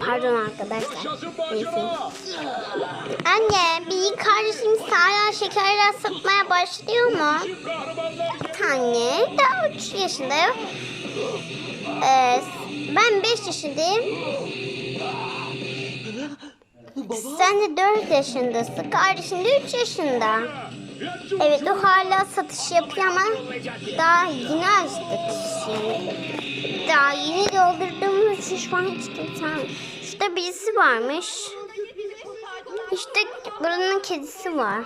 Pardon arkadaşlar. Anne bir kardeşim hala şekerler satmaya başlıyor mu? Bir tane daha 3 yaşındayım. Ee, ben 5 yaşındayım. Sen de 4 yaşındasın. Kardeşin de 3 yaşında. Evet o hala satış yapıyor ama daha yeni açtık şimdi. Daha yeni doldurduğumuz için şu an hiç kimse Şurada birisi varmış. İşte buranın kedisi var.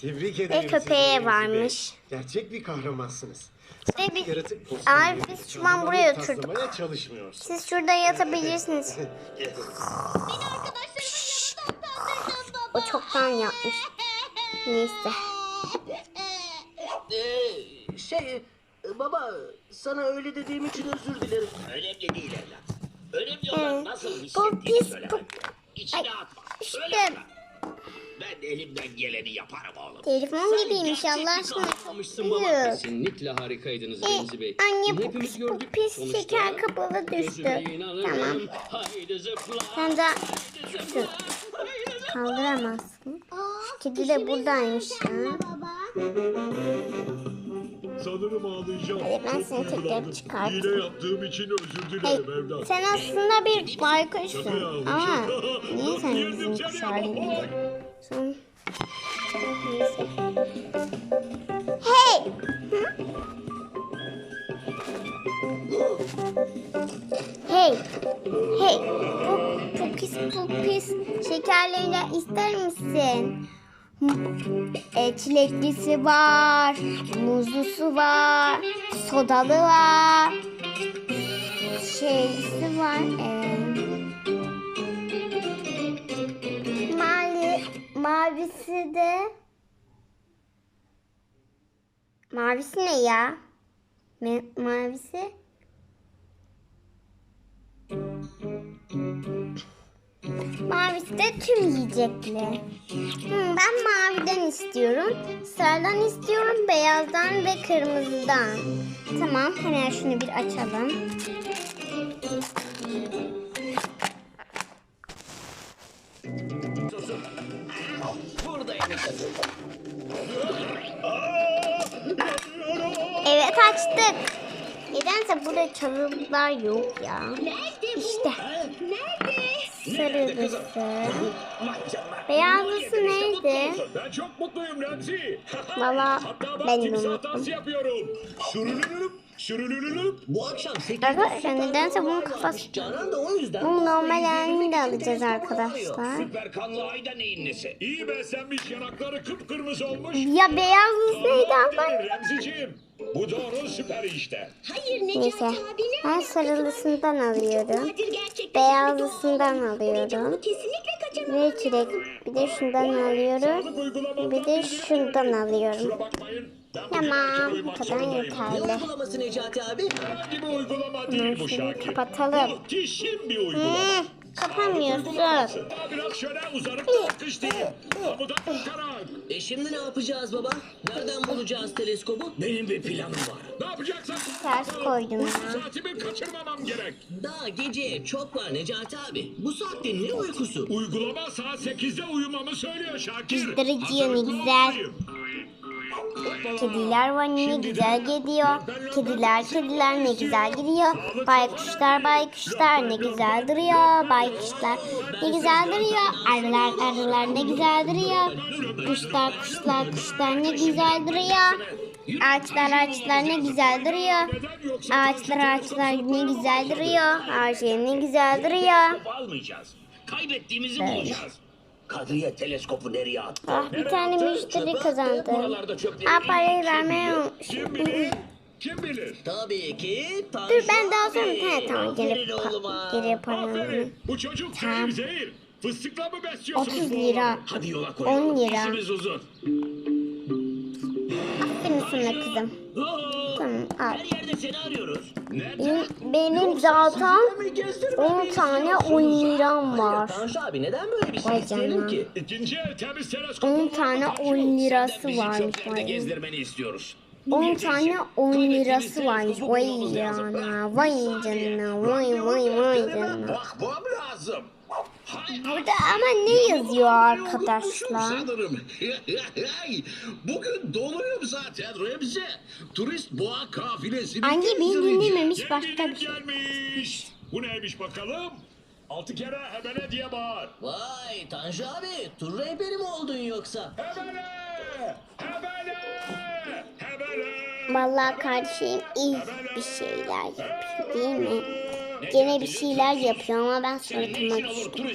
Tebrik ederim. Ve köpeğe varmış. Gerçek bir kahramansınız. İşte bir, kostümü biz şu an buraya oturduk. Siz şurada yatabilirsiniz. O çoktan yapmış. Neyse. Ee, şey baba sana öyle dediğim için özür dilerim. Önemli değil evlat. Önemli olan nasıl hissettiğini pis söyle. bu. İçine Ay, atma. işte. Söyle bana. Ben elimden geleni yaparım oğlum. Telefon gibiymiş Allah aşkına çok büyük. Kesinlikle harikaydınız E, Remzi Bey. anne bu Hepimiz pis, bu gördük. pis Sonuçta şeker kapağı düştü. gözüme inanırım. Tamam. Haydi zıpla. Sen de düştün. Kaldıramazsın. Şu kedi de buradaymış ya. Sanırım ağlayacağım. Hadi ben seni tekrar çıkartayım. Hile yaptığım için özür Hey, dilerim evlat. sen aslında bir baykuşsun. Ama niye sen bizim? Son... Neyse. Hey! Hey! Hey! Bu, bu pis bu pis şekerlerinden ister misin? E, çileklisi var, muzlusu var, sodalı var, şeylisi var. E, mavi, mavisi de Mavisi ne ya? Me, mavisi? Mavisi de tüm yiyecekli. Hmm, ben maviden istiyorum. Sarıdan istiyorum. Beyazdan ve kırmızıdan. Tamam hemen şunu bir açalım. Evet açtık. Nedense burada çalılıklar yok ya. İşte. Sarılısı. Beyazlısı neydi? Ben çok mutluyum Remzi. Valla ben de unuttum. sürülülülüp. Bu akşam 8 Arkadaşlar nedense bunun kafası... Canan da o yüzden. Bunun normal halini de alacağız arkadaşlar. Süper kanlı ayda neyin nesi? İyi beslenmiş yanakları kıpkırmızı olmuş. Ya beyazlısı neydi? Remziciğim. Bu doğru süper işte. Hayır Necati Neyse. abi ne? Ben sarılısından alıyorum. Kadir Beyazlısından Bunu alıyorum. Ve çilek. Bir de şundan alıyorum. Bir de şundan alıyorum. Tamam bu kadar yeterli. uygulaması Necati abi? Herhangi bir uygulama değil bu şunu Şakir. kapatalım. Muhteşem bir uygulama. Hmm, kapamıyorsun. E şimdi ne yapacağız baba? Nereden bulacağız teleskobu? Benim bir planım var. Ne yapacaksan Ters koydum ya. saatimi kaçırmamam gerek. Daha gece çok var Necati abi. Bu saatte ne uykusu? Uygulama saat 8'de uyumamı söylüyor Şakir. Kızdırıcı, ne Hazırlıklı güzel. Kediler var ne güzel gidiyor. Kediler kediler ne güzel gidiyor. Baykuşlar baykuşlar ne güzel duruyor. Baykuşlar ne güzel duruyor. Arılar arılar ne güzel duruyor. Kuşlar kuşlar kuşlar ne güzel duruyor. Ağaçlar ağaçlar ne güzel duruyor. Ağaçlar ağaçlar ne güzel duruyor. Ağaçlar ne güzel duruyor. Kaybettiğimizi bulacağız. Kadriye teleskopu nereye attı? Ah bir tane müşteri. Buralarda çöpleri Ah parayı vermeyi Kim bilir? Kim bilir? Tabii ki Tanju Dur ben daha sonra he, tamam geri, pa- geri. Aferin. Bu çocuk Tamam. zehir. Fıstıkla mı besliyorsunuz 30 bu lira. Hadi yola koyalım. 10 lira. İşimiz uzun. Sana kızım. Tamam al. Her yerde seni arıyoruz. Benim, benim zaten 10 tane 10 liram var. Abi neden böyle bir şey isteyelim canına. ki? 10 tane 10 lirası varmış. gezdirmeni istiyoruz. 10 tane 10 lirası varmış. Vay yana. Vay canına. Vay vay vay. bakmam lazım. Burada ama ne yazıyor arkadaşlar? sanırım. Bugün doluyum zaten Remzi. Turist boğa kafilesini Anne beni dinlememiş başka bir şey. gelmiş. Bu neymiş bakalım? Altı kere hebele diye bağır. Vay Tanju abi tur rehberi mi oldun yoksa? Hebele! Hebele! Hebele! Vallahi kardeşim iyi bir şeyler yapıyor değil mi? gene bir şeyler yapıyor ama ben suratıma düştüm.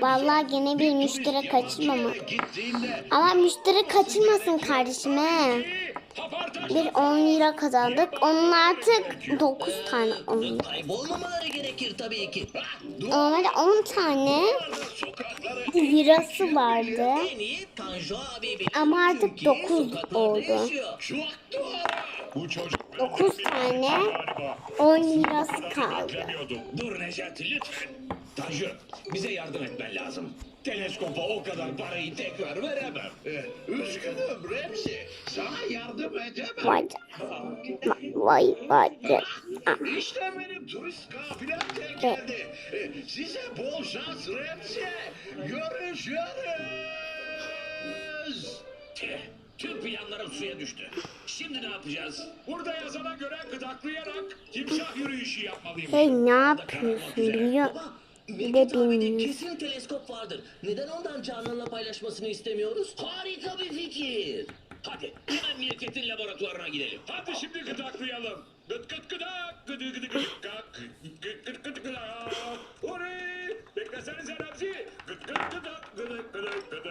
Vallahi gene bir müşteri kaçırmama. Ama müşteri kaçırmasın kardeşim he. Bir 10 lira kazandık. Onun artık 9 tane oldu. Normalde 10 tane lirası vardı. Ama artık 9 oldu. Bu çocuk 9 tane 10 lirası kaldı. Dur Necati lütfen. Tanju bize yardım etmen lazım. Teleskopa o kadar parayı tekrar veremem. Ee, üzgünüm Remzi. Sana yardım edemem. Vay. Vay vay canına. İşte benim turist kafilem tek geldi. Ee, Size bol şans Remzi. Görüşürüz. Tüh, Tüm planlarım suya düştü. Şimdi ne yapacağız? Burada yazana göre gıdaklayarak timsah yürüyüşü yapmalıyım. Hey ne yapıyorsun biliyor de kesin teleskop vardır. Neden ondan Canan'la paylaşmasını istemiyoruz? Harika bir fikir. Hadi hemen Mirket'in laboratuvarına gidelim. Hadi şimdi gıdaklayalım. Gıt gıt gıdak, gıdı gıdı gıdı gıdak, gıt gıt gıt gıdak. Oley! Beklesenize Remzi. Gıt gıt gıdak, gıdı gıdı gıdı.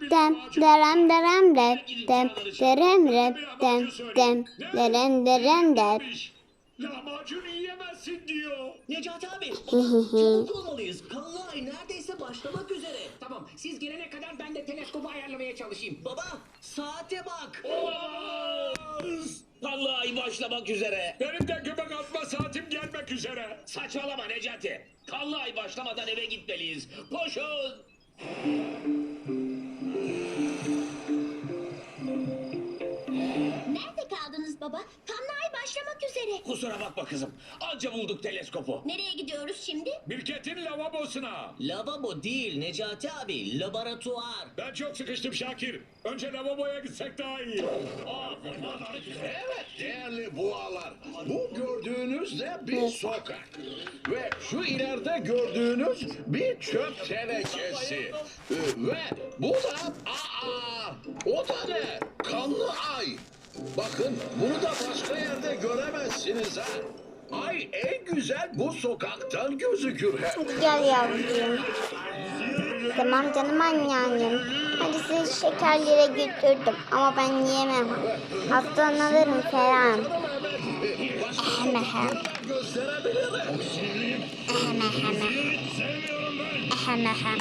derem derem re dem derem re dem dem derem derem dem Demiş, Lahmacun yiyemezsin diyor. Necati abi, çabuk olmalıyız. Kanlı ay neredeyse başlamak üzere. Tamam. Siz gelene kadar ben de teleskobu ayarlamaya çalışayım. Baba, saate bak. Olamaz! Vallahi başlamak üzere. Benim de göbek atma saatim gelmek üzere. Saçmalama Necati. Kanlı ay başlamadan eve gitmeliyiz. Koşun! Yeah. Nerede kaldınız baba? Kanlı ay başlamak üzere. Kusura bakma kızım. Anca bulduk teleskopu. Nereye gidiyoruz şimdi? Mirket'in lavabosuna. Lavabo değil Necati abi, laboratuvar. Ben çok sıkıştım Şakir. Önce lavaboya gitsek daha iyi. Evet değerli boğalar. Bu gördüğünüz de bir sokak. Ve şu ileride gördüğünüz bir çöp tenekesi. Ee, Ve bu da aa o da ne? Kanlı ay. Bakın bunu da başka yerde göremezsiniz ha. Ay en güzel bu sokaktan gözükür hep. Hadi gel yavrum. Tamam canım anneannem. Hadi sizi şekerlere götürdüm ama ben yiyemem. Hastalanırım falan. Ahem ahem. Gösterebilirim. Ahem ahem. Ahem ahem.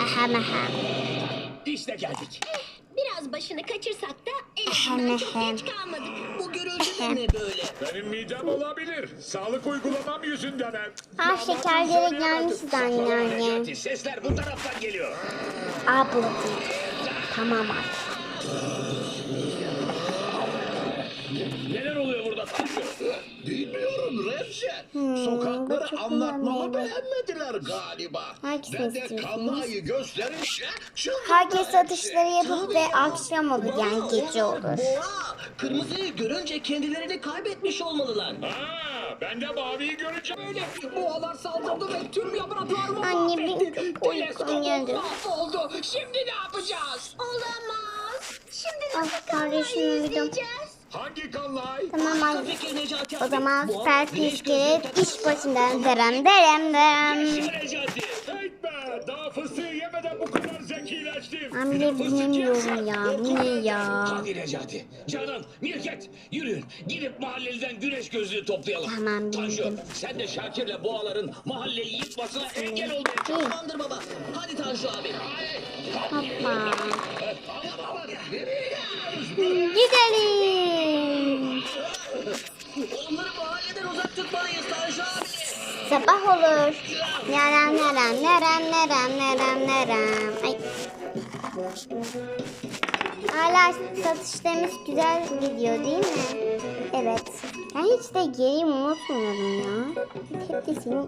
Ahem ahem. İşte geldik. Biraz başını kaçırsak da geç kalmadık. Bu gürültü de ne böyle? Benim midem olabilir. Sağlık uygulamam yüzünden hep. Ha şekerlere gelmişiz anneanne. Necati sesler bu taraftan geliyor. Aa buldum. Tamam artık. Neler oluyor burada? Remzi. bu Sokakları çok anlatmamı önemli. beğenmediler galiba. Hangisini ben de istiyorsunuz? kanlı ayı Herkes hepsi. satışları yapıp ve akşam olur yani gece olur. Boğa, kırmızıyı görünce kendilerini kaybetmiş olmalılar. Ha, ben de maviyi görünce Öyle boğalar saldırdı ve tüm laboratuvarımı Anne, bir mahvetti. uykum Teleskopum geldi. mahvoldu. Şimdi ne yapacağız? Olamaz. Şimdi Ah, nasıl kanlı ayı kardeşim uyudum. izleyeceğiz? Hangi kanlay? Tamam abi. O zaman süper iskelet iş başından derem derem derem. Yaşa Daha fıstığı yemeden bu kadar bile bilmiyorum ya. Bu ne ya? Hadi Necati. Canan, Mirket yürüyün. Gidip mahalleliden güneş gözlüğü toplayalım. Tamam, Tanju bildim. sen de Şakir'le boğaların mahalleyi yıkmasına engel olmaya çalış. Tamamdır baba. Hadi Tanju abi. Hoppa. Gidelim. Onları mahalleden uzak tutmalıyız Tanju abi. Sabah olur. Neren neren neren neren neren neren. Ay. Hala satışlarımız güzel gidiyor değil mi? Evet. Ben hiç de geriyi unutmuyorum ya. Hep de senin...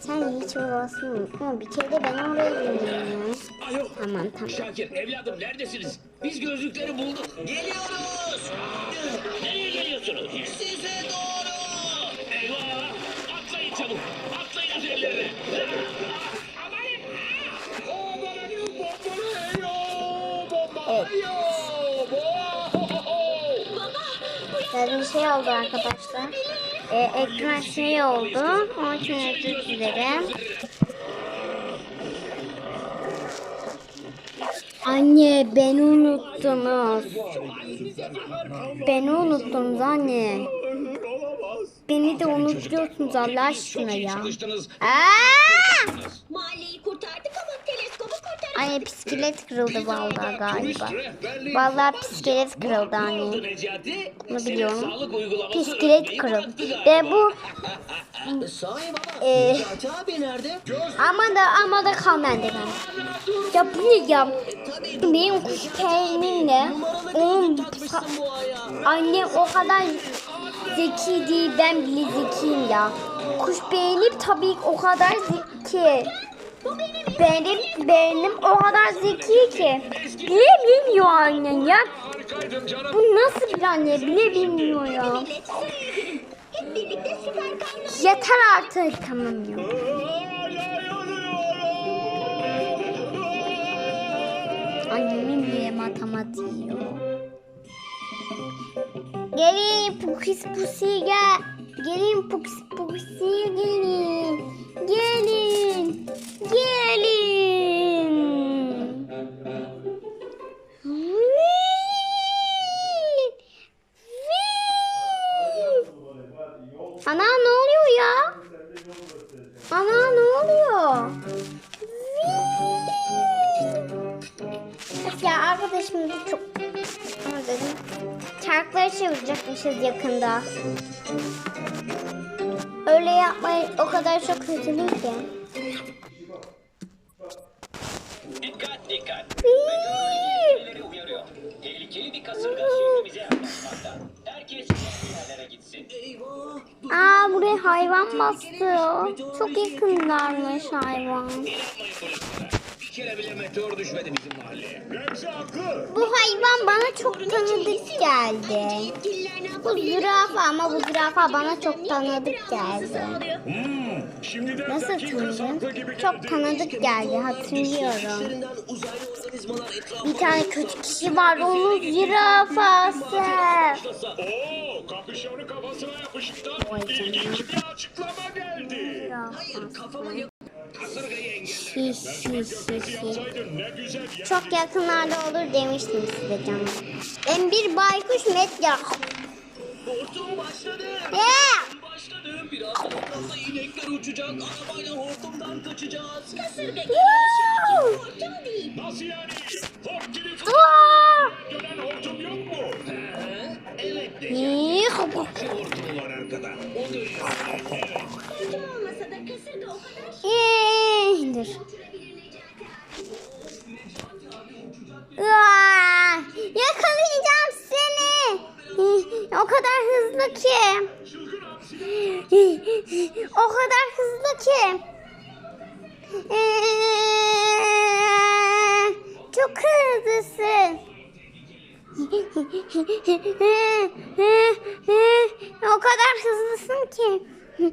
Sen hiç orasını unutmuyorsun. Bir kere de ben oraya bilmiyorum ya. Alo. Tamam tamam. Şakir evladım neredesiniz? Biz gözlükleri bulduk. Geliyoruz. Nereye geliyorsunuz? Size doğru. Böyle bir şey oldu arkadaşlar. Ee, ekran şey oldu. Onun için özür dilerim. Anne beni unuttunuz. Beni unuttunuz anne. Beni de unutuyorsunuz Allah aşkına ya. Aa! Anne bisiklet kırıldı vallahi galiba. Vallahi bisiklet kırıldı anne. Necati. Bunu biliyorum. Bisiklet kırıldı. Ve bu nerede? ama da ama da kal bende ben. Ya bu ne ya? Benim kuş Numaralı onun annem o kadar zeki değil ben bile zekiyim ya. Kuş beynim tabii o kadar zeki. Benim beynim o kadar zeki ki. Bile bilmiyor annen ya. Bu nasıl bir anne bile bilmiyor ya. Yeter artık tamam ya. Annemin bile matematiği yok. Gelin pukis pusi gel. Gelin pukis pusi gelin. Gelin. Gelin. Ana ne oluyor ya? Ana ne oluyor? Ya arkadaşımızı çok özledim. Çarkları çevirecekmişiz yakında. Öyle yapmayı o kadar çok özledim ki. Dikkat dikkat. Meteoroloji uyarıyor. Tehlikeli bir kasırga şehrimize yaklaşmakta. Herkes yerlere gitsin. Aa buraya hayvan bastı. Çok yakınlarmış hayvan. Kere bile meteor düşmedi bizim mahalleye. Haklı. Bu hayvan bana çok tanıdık geldi. Bu zürafa ama bu zürafa bana çok tanıdık geldi. Şimdiden Nasıl gibi Çok tanıdık geldi hatırlıyorum. Bir tane kötü kişi var onun zürafası. Oo, kafasına yapıştı. Vay İlginç bir açıklama geldi. Hayır kafama yak- Kasırgayı engelle. Şi şi şi şi. Yapsaydın ne güzel ya. Çok yakınlarda olur demiştim size canım. Ben bir baykuş medya. Hortum başladı. Yeah! Başladı. Birazdan etrafta inekler uçacak. Arabayla hortumdan kaçacağız. Kasırga Woo! hortum değil. Nasıl yani? Gibi dönen hortum yok mu? Evet. Yih! Hortumu var arkada. O dönüyor. Hortum olmasa Aa! Yakalayacağım seni. O kadar hızlı ki. O kadar hızlı ki. Çok hızlısın. O kadar hızlısın ki. O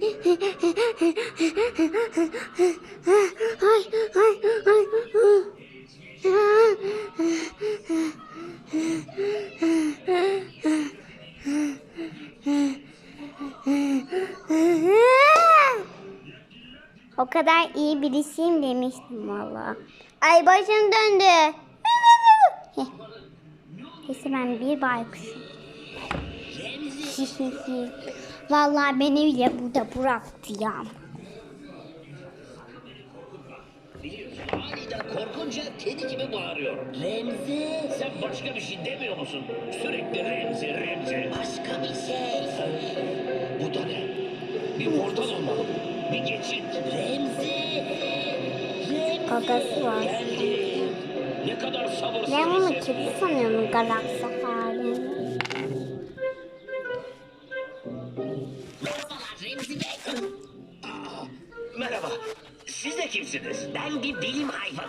kadar iyi birisiyim demiştim valla. Ay başım döndü. Neyse ben bir baykuşum. Vallahi beni bile burada bıraktı ya. Aniden korkunca kedi gibi bağırıyor. Remzi. Sen başka bir şey demiyor musun? Sürekli Remzi, Remzi. Başka bir şey. Bu da ne? Bir portal olmalı. Bir geçit. Remzi. Remzi. Gagası var. Geldim. Ne kadar sabırsız Ben ses. kedi sanıyorum galaksi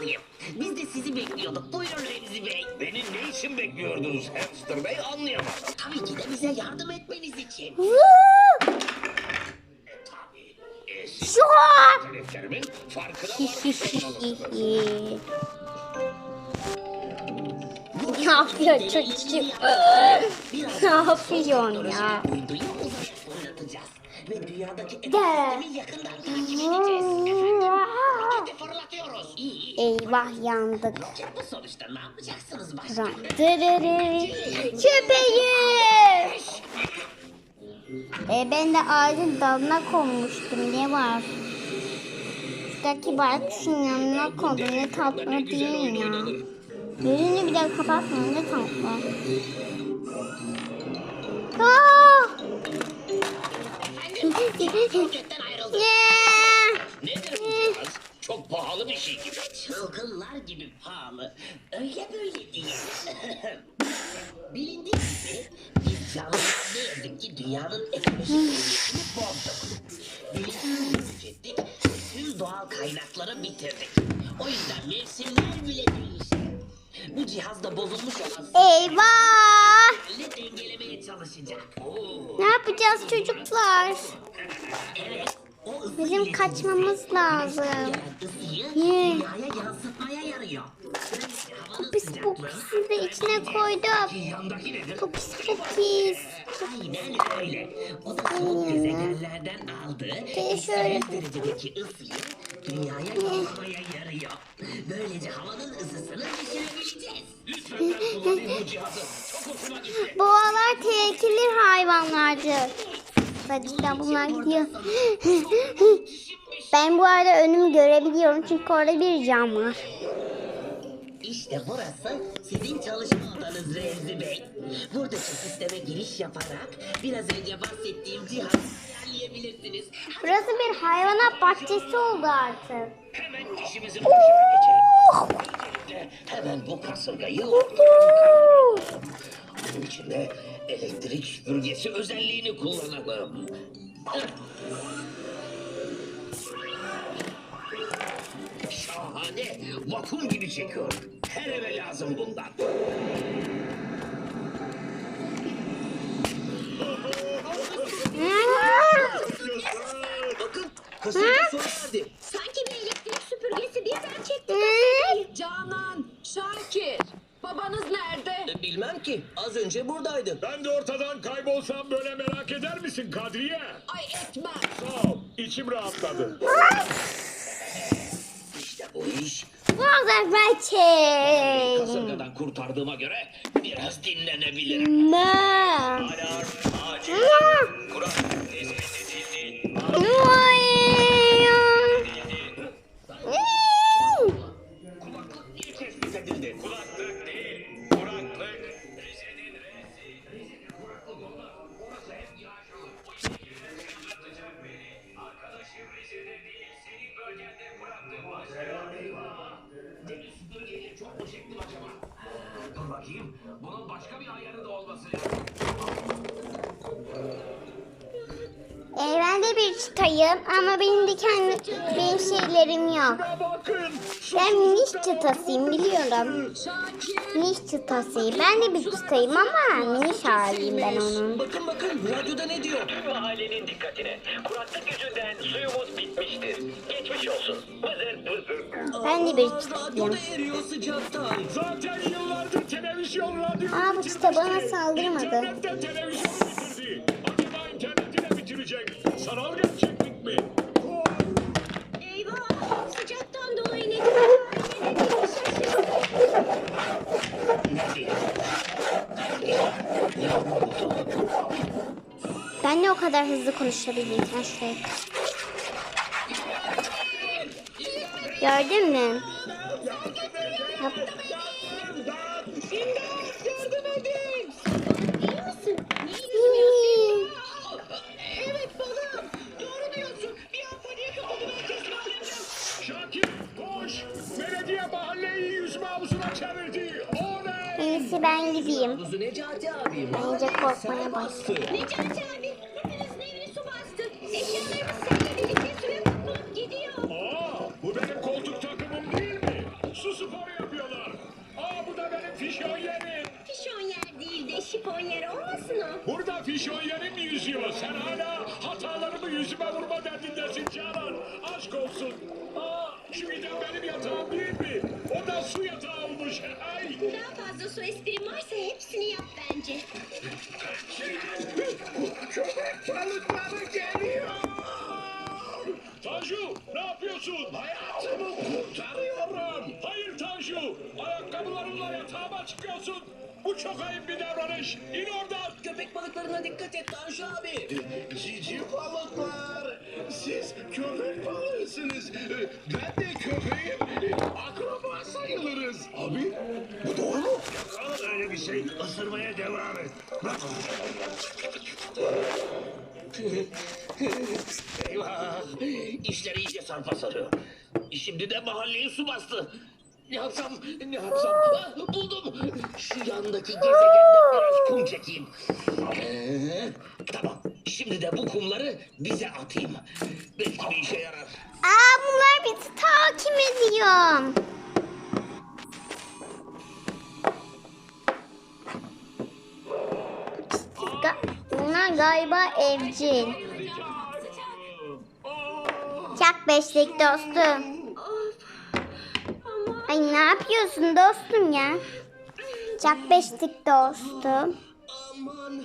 hayvanıyım. Biz de sizi bekliyorduk. Buyurun Remzi Bey. Beni ne için bekliyordunuz Hamster Bey anlayamadım. Tabii ki de bize yardım etmeniz için. Tabii. E, siz Şu an. farkına ne yapıyor çocuk? ne yapıyorsun ya? Uyduyu uzaya fırlatacağız. Ve dünyadaki yakından takip edeceğiz. Efendim, roketi fırlatıyoruz. İyi iyi. Eyvah yandık. Roket bu sonuçta ne yapacaksınız başka? Dırırı. Köpeğim. E ben de ağacın dalına konmuştum. Ne var? Şuradaki baykuşun yanına kondum. Ne tatlı değil mi ya? Gözünü bile kapatmıyor. Ne tatlı. Aa! Roketten ayrıldı. Yeah! Nedir bu cihaz? Çok pahalı bir şey gibi. Çılgınlar gibi pahalı. Öyle böyle değil. Bilindiği gibi biz canlılar ne yazık ki dünyanın ekolojik dengesini bozduk. Bilinçsiz tükettik, tüm doğal kaynakları bitirdik. O yüzden mevsimler bile değişti. Bu cihazda bozulmuş olan Eyvah! sinyalini dengelemeye çalışacak. Ne yapacağız çocuklar? Evet, Bizim kaçmamız lazım. havanın Pis pupisi de içine koydum. Pupis pupis. Aynen öyle. O da soğuk gezegenlerden aldığı şöyle. 100 derecedeki ısıyı dünyaya yansımaya yarıyor. Böylece havanın ısısını düşürebileceğiz. Lütfen ben kullanayım bu cihazı. Boğalar tehlikeli hayvanlardır. Hadi bunlar gidiyor. ben bu arada önümü görebiliyorum çünkü orada bir cam var. İşte burası sizin çalışma odanız Remzi Bey. Buradaki sisteme giriş yaparak biraz önce bahsettiğim cihazı ayarlayabilirsiniz. Burası bir hayvanat bahçesi oldu artık. Hemen işimizin başına geçelim. Öncelikle hemen bu kasırgayı bunun için de elektrik süpürgesi özelliğini kullanalım. Şahane. Vakum gibi çekiyor. Her eve lazım bundan. Bakın kasırga sona erdi. Sanki bir elektrik süpürgesi birden çekti. Canan, Şakir, babanız nerede? Bilmem ki az önce buradaydı. Ben de ortadan kaybolsam böyle merak eder misin Kadriye? Ay etmem. Sağ ol. İçim rahatladı. İşte bu iş. Boğalar bahçe. Kasırgadan kurtardığıma göre biraz dinlenebilirim. Ne? Alarm acil. Kural tespit edildi. Kulaklık Ee, ben de bir çıtayım ama benim de kendi benim şeylerim yok. Ben miniş çıtasıyım biliyorum. Miniş çıtasıyım. Ben de bir çıtayım ama miniş haliyim ben onun. Bakın bakın radyoda ne diyor? Tüm ailenin dikkatine. Kuraklık yüzünden suyumuz bitmiştir. Geçmiş olsun. Vızır vızır. Ben de bir çıtayım. Eriyor sıcaktan. Zaten yıllardır televizyon radyo. Aa, bu çıta bana saldırmadı. İnternetten televizyonu bitirdi. Acaba interneti de bitirecek. Sanal gerçeklik Ben de o kadar hızlı konuşabildim. Sen şuraya Gördün mü? Yap. İyisi ben gideyim. Necati abim. Bence korkmaya bak. Necati abi. Hepinizin evini su bastı. Eşyalarımız seninle birlikte suya kapılıp gidiyor. Aa, bu benim koltuk takımım değil mi? Su sporu yapıyorlar. Aa, bu da benim fişon yerim. Fişon yer değil de şifon yer olmasın o. Burada fişon yerim mi yüzüyor? Sen hala hatalarımı yüzüme vurma derdindesin Canan. Aşk olsun. Aa, şu giden benim yatağım değil mi? O da su yatağı olmuş. Köpek balıkları geliyor. Tanju ne yapıyorsun? Kurtarıyorum. Tanju. Ayakkabılarınla yatağıma çıkıyorsun. Bu çok ayıp bir davranış. İn oradan. Köpek balıklarına dikkat et Tanju abi. Cici balıklar. Siz köpek balığısınız. Ben de köpeğim. Akraba sayılırız. Abi bu doğru mu? Öyle bir şey. Isırmaya devam et. Eyvah! İşler iyice sarpa sarıyor. Şimdi de mahalleyi su bastı. Ne yapsam, ne yapsam? Ah, buldum. Şu yandaki gezegenden biraz kum çekeyim. Ee, tamam. Şimdi de bu kumları bize atayım. Belki bir işe yarar. Aa bunlar bizi takip ediyor. Ga- Bunlar galiba evcil. Çak beşlik dostum. Ay ne yapıyorsun dostum ya? Çak beşlik dostum. Aman,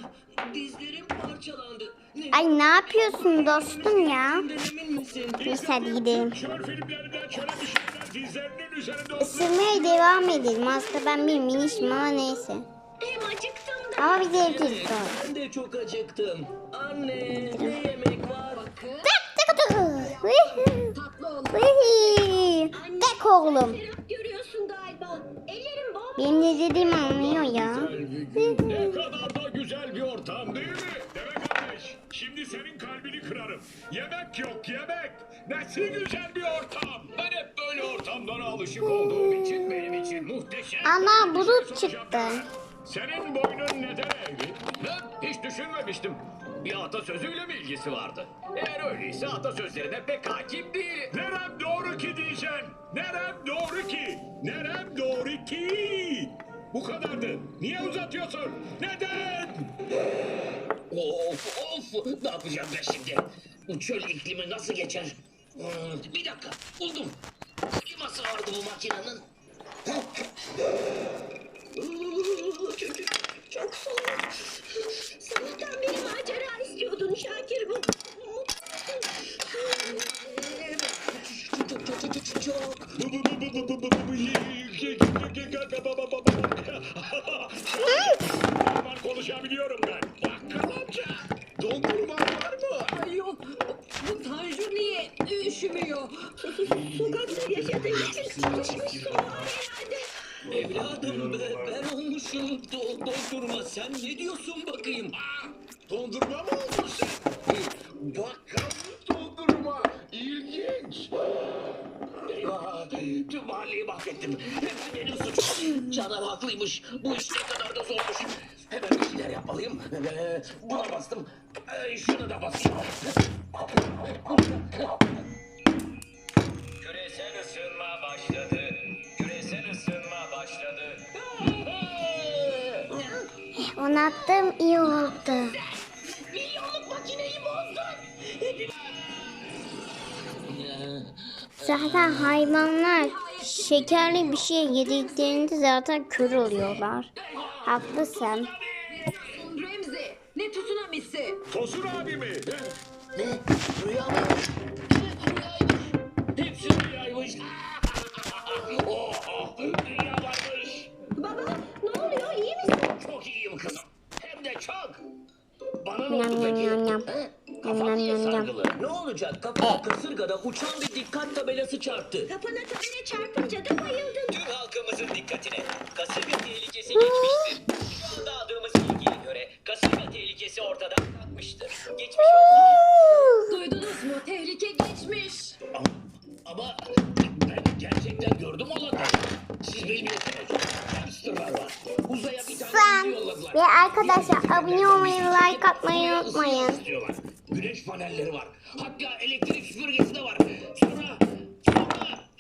dizlerim parçalandı. Ay ne yapıyorsun dostum ya? Neyse hadi gidelim. Bir Isırmaya devam edelim. Aslında ben bir minişim ama neyse. Hem acıktım da. Ama biz evciyiz sonra. Ben de çok acıktım. Anne, ne yemek var? Tatlı ol. Tek oğlum. Serap görüyorsun galiba. Ellerim bol. Benim ne dediğimi anlıyor ya. Ne kadar da güzel bir ortam değil mi? Demek kardeş. Şimdi senin kalbini kırarım. Yemek yok yemek. Nesi güzel bir ortam. Ben hep böyle ortamlara alışık olduğum için benim için muhteşem. Şey bulut çıktı. Senin boynun neden eğri? Ben hiç düşünmemiştim. Bir atasözüyle mi ilgisi vardı? Eğer öyleyse atasözlerine pek hakim değilim. Nerem doğru ki diyeceksin. Nerem doğru ki. Nerem doğru ki. Bu kadardı. Niye uzatıyorsun? Neden? Of of ne yapacağım ben şimdi? Bu çöl iklimi nasıl geçer? Hmm, bir dakika buldum. Kliması vardı bu makinenin. Çok soğuk. Sabahtan beri macera istiyordun Şakir. Normal konuşabiliyorum ben. Bakkal amca. Dondurma var mı? Ay yok. Bu Tanju niye üşümüyor? Sokakta yaşadığın için sıkışmış soğuğa herhalde. Evladım be, ben olmuşum. Do dondurma sen ne diyorsun bakayım? Aa, dondurma mı oldun sen? Bakkallık dondurma. İlginç. Eyvah, tüm mahalleyi mahvettim. Hepsi benim suçum. Canan haklıymış. Bu iş ne kadar şekerli bir şey yediklerinde zaten kör oluyorlar. Haklısın. Remzi, ne tsunamisi? Tosun abi mi? Ne? Rüya rüyaymış. Hepsi rüyaymış. oh, rüya varmış. Baba ne oluyor iyi misin? Çok iyiyim kızım. Hem de çok. Bana ne oldu peki? Ne olacak? Kafana kasırgada uçan bir dikkat tabelası çarptı. Kafana tabela panelleri var.